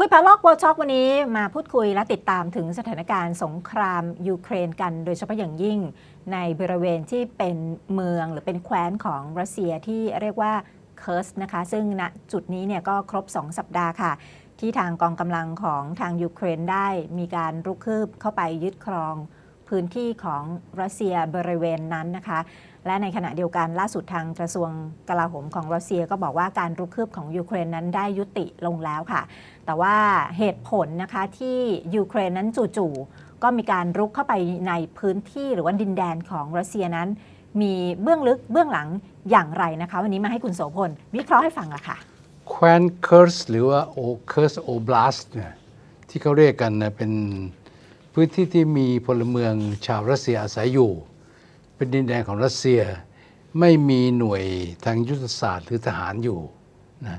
คุยพาลอกโวช็อกวันนี้มาพูดคุยและติดตามถึงสถานการณ์สงครามยูเครนกัน โดยเฉพาะอย่างยิ่งในบริเวณที่เป็นเมืองหรือเป็นแคว้นของรัสเซียที่เรียกว่าเคิร์สนะคะ ซึ่งณจุดนี้เนี่ยก็ครบ 2 สัปดาห์ค่ะ ที่ทางกองกำลังของทางยูเครนได้มีการรุกคืบเข้าไปยึดครองพื้นที่ของรัสเซียบริเวณนั้นนะคะ และในขณะเดียวกันล่าสุดทางกระทรวงกลาโหมของรัสเซียก็บอกว่าการรุกคืบของยูเครนนั้นได้ยุติลงแล้วค่ะ แต่ว่าเหตุผลนะคะที่ยูเครนนั้นจู่ๆก็มีการรุกเข้าไปในพื้นที่หรือว่าดินแดนของรัสเซียนั้น มีเบื้องลึกเบื้องหลังอย่างไรนะคะ วันนี้มาให้คุณโสพลวิเคราะห์ให้ฟังละค่ะแคว้นเคิร์สหรือว่าโอเคิร์สโอบลาสเนี่ยที่เขาเรียกกันนะเป็นพื้นที่ที่มีพลเมืองชาวรัสเซียอาศัยอยู่ เป็นดินแดนของรัสเซีย ไม่มีหน่วยทางยุทธศาสตร์หรือทหารอยู่นะ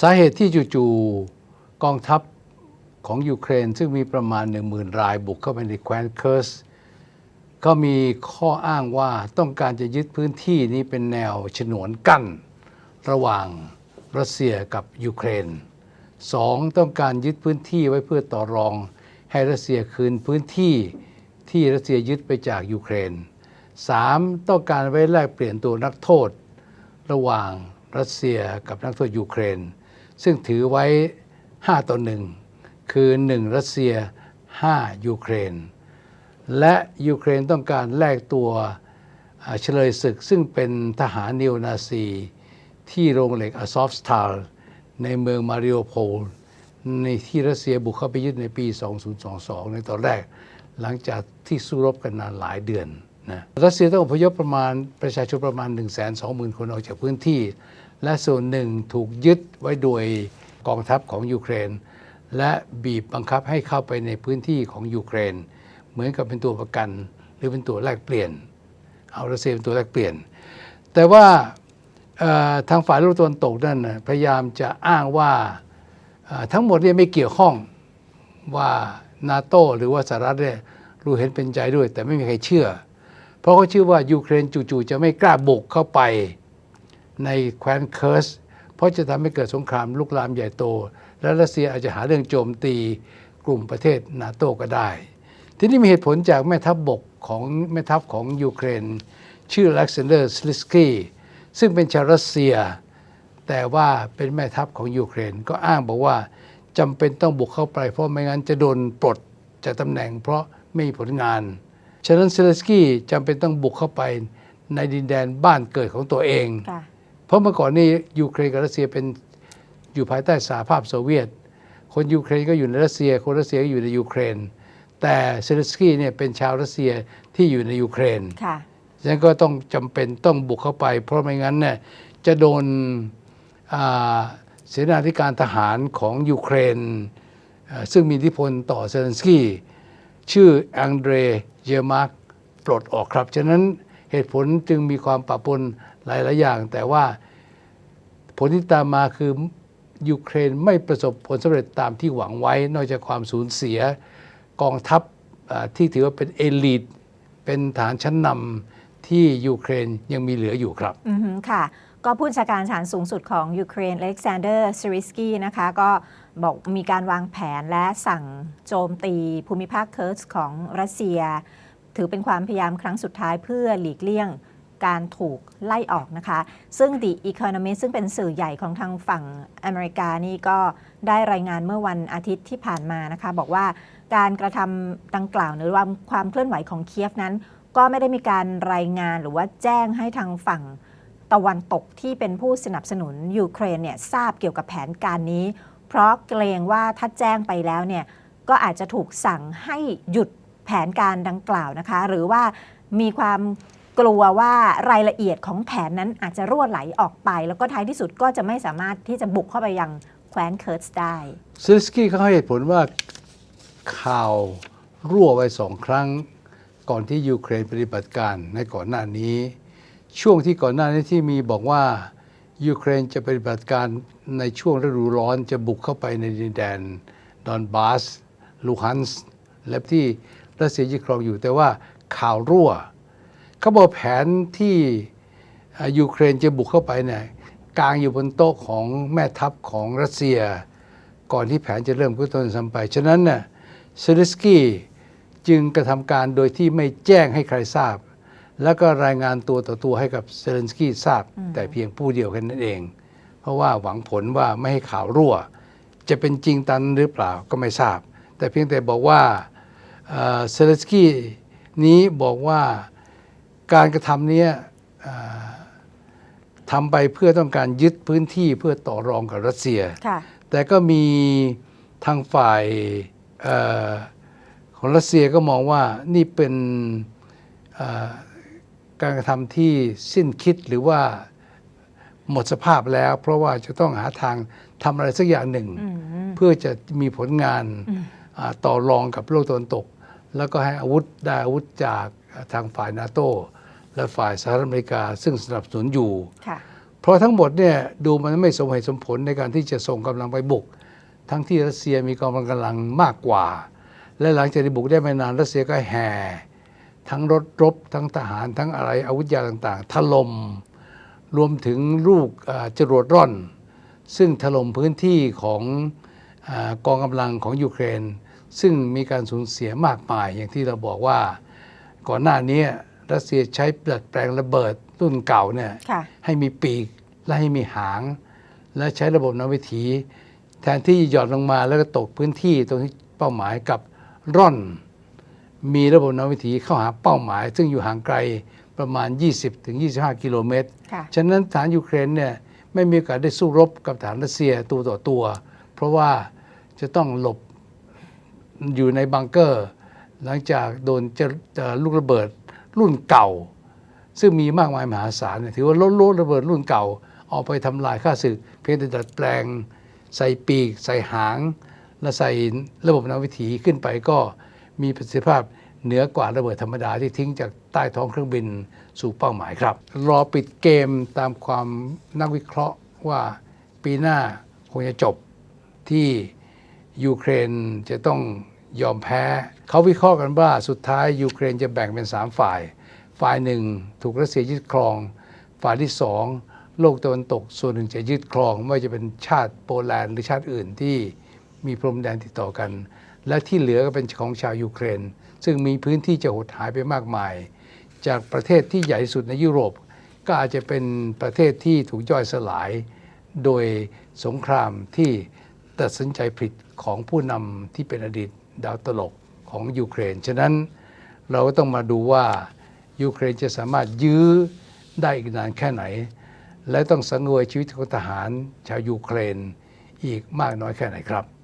สาเหตุที่จู่ๆกองทัพของยูเครนซึ่งมีประมาณ 10,000 รายบุกเข้าไปในแคว้นเคิร์สก็มีข้ออ้างว่าต้องการจะยึดพื้นที่นี้เป็นแนวฉนวนกั้น ระหว่างรัสเซียกับยูเครนสองต้องการยึดพื้นที่ไว้เพื่อต่อรองให้รัสเซียคืนพื้นที่ที่รัสเซียยึดไปจากยูเครน สามต้องการไว้แลกเปลี่ยนตัวนักโทษ ระหว่างรัสเซียกับนักโทษยูเครน ซึ่งถือไว้ 5 ต่อ 1 คือ 1 รัสเซีย 5 ยูเครน และยูเครนต้องการแลกตัวเฉลยศึกซึ่งเป็นทหารนิโอนาซี ที่โรงเหล็กอซอฟสตาลในเมืองมาริโอโพลในที่รัสเซียบุกเข้าไปยึดในปี 2022 ในตอนแรก หลังจากที่สู้รบกันนานหลายเดือน นะรัสเซียต้องอพยพประมาณประชาชนประมาณ 1 2 0 0 0 0 คนออกจากพื้นที่ และส่วนหนึ่งถูกยึดไว้โดยกองทัพของยูเครน และบีบบังคับให้เข้าไปในพื้นที่ของยูเครน เหมือนกับเป็นตัวประกัน หรือเป็นตัวแลกเปลี่ยน เอารัสเซียเป็นตัวแลกเปลี่ยน แต่ว่าทางฝ่ายโลกตะวันตกนั่นพยายามจะอ้างว่าทั้งหมดเนี่ยไม่เกี่ยวข้องว่านาโตหรือว่าสหรัฐเนี่ยรู้เห็นเป็นใจด้วย แต่ไม่มีใครเชื่อ เพราะเขาเชื่อว่ายูเครนจู่ๆจะไม่กล้าบุกเข้าไปในแคว้นเคิร์สเพราะจะทำให้เกิดสงครามลุกลามใหญ่โต และรัสเซียอาจจะหาเรื่องโจมตีกลุ่มประเทศนาโตก็ได้ ทีนี้มีเหตุผลจากแม่ทัพบบกของแม่ทัพของยูเครน ชื่ออเล็กซานเดอร์สลิสกี้ซึ่งเป็นชาวรัสเซีย แต่ว่าเป็นแม่ทัพของยูเครนก็อ้างบอกว่าจำเป็นต้องบุกเข้าไปเพราะไม่งั้นจะโดนปลดจากตำแหน่งเพราะไม่มีผลงาน ฉะนั้นเซเลสกี้จำเป็นต้องบุกเข้าไปในดินแดนบ้านเกิดของตัวเอง ค่ะ เพราะเมื่อก่อนนี้ยูเครนกับรัสเซียเป็นอยู่ภายใต้สหภาพโซเวียต คนยูเครนก็อยู่ในรัสเซีย คนรัสเซียก็อยู่ในยูเครน แต่เซเลนสกี้เนี่ยเป็นชาวรัสเซียที่อยู่ในยูเครน ค่ะ ฉะนั้นก็ต้องจำเป็นต้องบุกเข้าไป เพราะไม่งั้นเนี่ยจะโดนอ่าเสนาธิการทหารของยูเครนเอ่อซึ่งมีอิทธิพลต่อเซเลนสกี้ ชื่ออังเดร เยอร์มาร์กปลดออกครับ ฉะนั้นเหตุผลจึงมีความปะปนหลายๆอย่าง แต่ว่าผลที่ตามมาคือยูเครนไม่ประสบผลสำเร็จตามที่หวังไว้ นอกจากความสูญเสียกองทัพที่ถือว่าเป็นเอลิทเป็นฐานชั้นนำที่ยูเครนยังมีเหลืออยู่ครับอือหือค่ะก็ผู้ชาการฐานสูงสุดของยูเครนอเล็กซานเดอร์ซิริสกี้นะคะก็บอกมีการวางแผนและสั่งโจมตีภูมิภาคเคิร์สของรัสเซีย ถือเป็นความพยายามครั้งสุดท้ายเพื่อหลีกเลี่ยงการถูกไล่ออกนะคะ ซึ่ง The Economist ซึ่งเป็นสื่อใหญ่ของทางฝั่งอเมริกานี่ก็ได้รายงานเมื่อวันอาทิตย์ที่ผ่านมานะคะ บอกว่าการกระทำดังกล่าวหรือว่าความเคลื่อนไหวของเคียฟนั้น ก็ไม่ได้มีการรายงานหรือว่าแจ้งให้ทางฝั่ง ตะวันตกที่เป็นผู้สนับสนุนยูเครนเนี่ยทราบเกี่ยวกับแผนการนี้ เพราะเกรงว่าถ้าแจ้งไปแล้วเนี่ยก็อาจจะถูกสั่งให้หยุดแผนการดังกล่าวนะคะ หรือว่ามีความกลัวว่ารายละเอียดของแผนนั้นอาจจะรั่วไหลออกไป แล้วก็ท้ายที่สุดก็จะไม่สามารถที่จะบุกเข้าไปยังแคว้นเคิร์สได้ซเลนสกี้เขาให้เหตุผลว่าข่าวรั่วไว้สองครั้ง ก่อนที่ยูเครนปฏิบัติการในก่อนหน้านี้ ช่วงที่ก่อนหน้านี้ที่มีบอกว่ายูเครนจะปฏิบัติการในช่วงฤดูร้อนจะบุกเข้าไปในดินแดนดอนบาสลูฮันส์และที่รัสเซียยึดครองอยู่แต่ว่าข่าวรั่วเขาบอกแผนที่ยูเครนจะบุกเข้าไปเนี่ยกลางอยู่บนโต๊ะของแม่ทัพของรัสเซีย ก่อนที่แผนจะเริ่มขึ้นต้นซ้ำไป ฉะนั้นน่ะเซเลสกี้จึงกระทำการโดยที่ไม่แจ้งให้ใครทราบ แล้วก็รายงานตัวต่อตัวให้กับเซเลนสกี้ทราบ แต่เพียงผู้เดียวแค่นั้นเอง เพราะว่าหวังผลว่าไม่ให้ข่าวรั่ว จะเป็นจริงตันหรือเปล่าก็ไม่ทราบ แต่เพียงแต่บอกว่าเซเลนสกี้นี้บอกว่าการกระทำเนี้ยเอ่อทำไปเพื่อต้องการยึดพื้นที่เพื่อต่อรองกับรัสเซียค่ะแต่ก็มีทางฝ่ายเออของรัสเซียก็มองว่านี่เป็นเอ่อ การกระทำที่สิ้นคิดหรือว่าหมดสภาพแล้ว เพราะว่าจะต้องหาทางทำอะไรสักอย่างหนึ่งอืมเพื่อจะมีผลงานอาต่อรองกับโลกตะวันตก แล้วก็ให้อาวุธได้อาวุธจากทางฝ่ายนาโตและฝ่ายสหรัฐอเมริกา ซึ่งสนับสนุนอยู่ค่ะเพราะทั้งหมดเนี่ยดูมันไม่สมเหตุสมผลในการที่จะส่งกำลังไปบุก ทั้งที่รัสเซียมีกำลังกำลังมากกว่า และหลังจากที่บุกได้ไม่นานรัสเซียก็แห่ ทั้งรถรบ ทั้งทหารทั้งอะไรอาวุธยาต่างๆถล่มรวมถึงลูกเอ่อจรวดร่อน ซึ่งถล่มพื้นที่ของอากองกำลังของยูเครน ซึ่งมีการสูญเสียมากมายอย่างที่เราบอกว่า ก่อนหน้านี้รัสเซียใช้ดัดแปลงระเบิดรุ่นเก่าเนี่ยค่ะให้มีปีกและให้มีหาง และใช้ระบบนำวิถี แทนที่หย่อนลงมาแล้วก็ตกพื้นที่ตรงที่เป้าหมายกับร่อน มีระบบนำวิถีเข้าหาเป้าหมาย ซึ่งอยู่ห่างไกลประมาณ 20-25 กิโลเมตรค่ะฉะนั้นฐานยูเครนเนี่ยไม่มีโอกาสได้สู้รบกับฐานรัสเซียตัวต่อตัว เพราะว่าจะต้องหลบอยู่ในบังเกอร์ หลังจากโดนจะเอ่อลูกระเบิดรุ่นเก่า ซึ่งมีมากมายมหาศาลเนี่ยถือว่าลดลดระเบิดรุ่นเก่าเอาไปทำลายค่าศึก เพียงแต่ดัดแปลง ใส่ปีก ใส่หาง และใส่ระบบนาวิถีขึ้นไปก็ มีประสิทธิภาพเหนือกว่าระเบิดธรรมดาที่ทิ้งจากใต้ท้องเครื่องบินสู่เป้าหมายครับ รอปิดเกมตามความนักวิเคราะห์ว่าปีหน้าคงจะจบที่ยูเครนจะต้องยอมแพ้ เขาวิเคราะห์กันว่าสุดท้ายยูเครนจะแบ่งเป็น 3 ฝ่าย ฝ่ายหนึ่งถูกรัสเซียยึดครอง ฝ่ายที่สองโลกตะวันตกส่วนหนึ่งจะยึดครอง ไม่ว่าจะเป็นชาติโปแลนด์หรือชาติอื่นที่มีพรมแดนติดต่อกัน และที่เหลือก็เป็นของชาวยูเครน ซึ่งมีพื้นที่จะหดหายไปมากมาย จากประเทศที่ใหญ่ที่สุดในยุโรป ก็อาจจะเป็นประเทศที่ถูกย่อยสลาย โดยสงครามที่ตัดสินใจผิดของผู้นำที่เป็นอดีตดาวตลกของยูเครน ฉะนั้นเราก็ต้องมาดูว่ายูเครนจะสามารถยื้อได้อีกนานแค่ไหน และต้องสังเวยชีวิตของทหารชาวยูเครนอีกมากน้อยแค่ไหนครับ